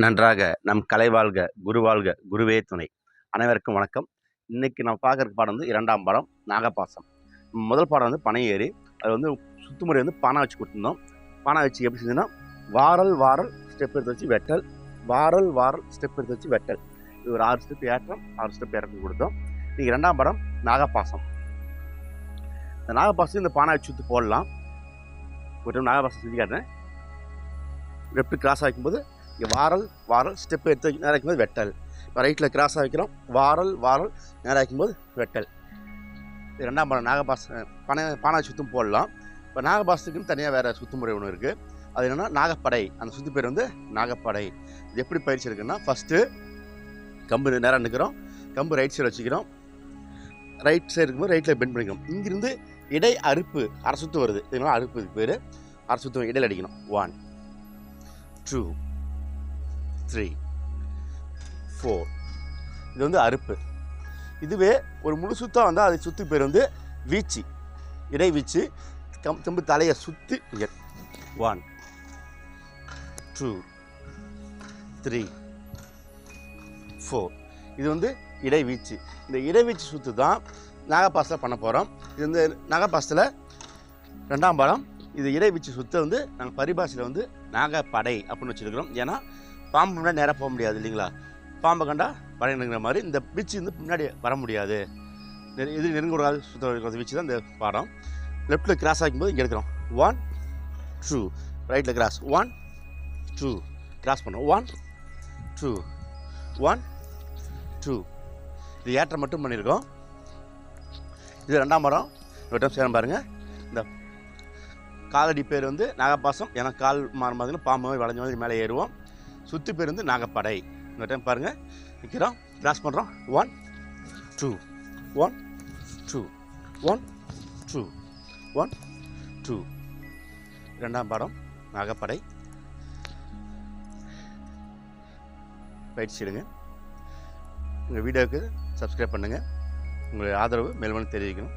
நன்றாக நம் கலை வாழ்க குரு வாழ்க குருவே துணை. அனைவருக்கும் வணக்கம். இன்னைக்கு நம்ம பார்க்குற பாடம் வந்து இரண்டாம் பாடம் நாகப்பாசம் முதல் பாடம் வந்து பனை ஏறி அது வந்து சுத்துமுறை வந்து பானை வச்சு கொடுத்துருந்தோம். பானை வச்சு எப்படி செஞ்சோன்னா வாரல் வாரல் ஸ்டெப் எடுத்து வச்சு வெட்டல். வாரல் வாரல் ஸ்டெப் எடுத்து வச்சு வெட்டல். இது ஒரு ஆறு ஸ்டெப் ஏற்றம் ஆறு ஸ்டெப் இறக்கம் கொடுத்தோம். இன்னைக்கு இரண்டாம் படம் நாகப்பாசம் இந்த நாகப்பாசம் இந்த பானை வச்சு சுற்றி போடலாம். ஒரு டைம் நாகப்பாசம் செஞ்சு காட்டுறேன். லெஃப்ட் கிராஸ் வைக்கும்போது இங்கே வாரல் வாரல் ஸ்டெப் எடுத்து வைக்க- நேரா வைக்கும்போது வெட்டல். இப்போ ரைட்டில் கிராஸாக வைக்கிறோம். வாரல் வாரல் நேரம் வைக்கும்போது வெட்டல். இது ரெண்டாம் படம் நாகபாச பனை பானை சுத்தம் போடலாம். இப்போ நாகபாசத்துக்குன்னு தனியாக வேறு சுத்துமுறை ஒன்று இருக்குது அது என்னென்னா நாகப்படை. அந்த சுத்து பேர் வந்து நாகப்படை. இது எப்படி பயிற்சி இருக்குன்னா ஃபஸ்ட்டு கம்பு நேரம் நிற்கிறோம் கம்பு ரைட் சைடு வச்சுக்கிறோம். ரைட் சைடு இருக்கும்போது ரைட்டில் பெண்ட் பண்ணிக்கிறோம். இங்கிருந்து இடை அறுப்பு அரசுத்து வருது. இதனால அறுப்பு பேர் அரை இடையில் அடிக்கணும். ஒன் டூ த்ரீ ஃபோர் இது வந்து அறுப்பு. இதுவே ஒரு முழு சுத்தம் வந்தால் அதை சுற்றி பேர் வந்து வீச்சு. இடை வீச்சு. கம் திரும்ப தலையை சுற்றி இங்கே. ஒன் டூ த்ரீ ஃபோர் இது வந்து இடைவீச்சு இந்த இடைவீச்சு சுற்று தான் நாகப்பாசத்தில் பண்ண போகிறோம் இது வந்து நாகப்பாசத்தில் ரெண்டாம் பாடம். இது இடைவீச்சு வீச்சு வந்து நாங்கள் பரிபாஷையில் வந்து நாகப்படை அப்படின்னு வச்சுருக்கிறோம். ஏன்னா பாம்பு முன்னாடி நேராக போக முடியாது இல்லைங்களா? பாம்பை கண்டா படையணுங்கிற மாதிரி இந்த பீச்சு வந்து முன்னாடி வர முடியாது. நெரு- இது நெருங்கக்கூடாது சுத்த பீச்சு தான் இந்த பாடம். லெஃப்ட்டில் கிராஸ் ஆகும்போது இங்கே எடுக்கிறோம். ஒன் டூ ரைட்டில் கிராஸ் ஒன் டூ கிராஸ் பண்ணோம். ஒன் டூ ஒன் டூ இது ஏற்றம் மட்டும் பண்ணியிருக்கோம். இது ரெண்டாம் மரம் ஒரு சேரம் பாருங்கள் இந்த காலடி பேர் வந்து நாகப்பாசம். ஏன்னா கால் மாறும் பார்த்தீங்கன்னா பாம்பு மாதிரி வளைஞ்ச மாதிரி மேலே ஏறுவோம். சுற்றி பேர் வந்து நாகப்படை இந்த டைம் பாருங்கள் நிற்கிறோம் கிராஸ் பண்ணுறோம் one two one two one two one two ரெண்டாம் பாடம் நாகப்படை பயிற்சி எடுங்க. உங்கள் வீடியோவுக்கு சப்ஸ்கிரைப் பண்ணுங்கள் உங்களுடைய ஆதரவு மேலும் தெரிவிக்கணும்.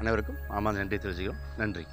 அனைவருக்கும் ஆமாம் நன்றி தெரிவிச்சுக்கிறோம். நன்றி.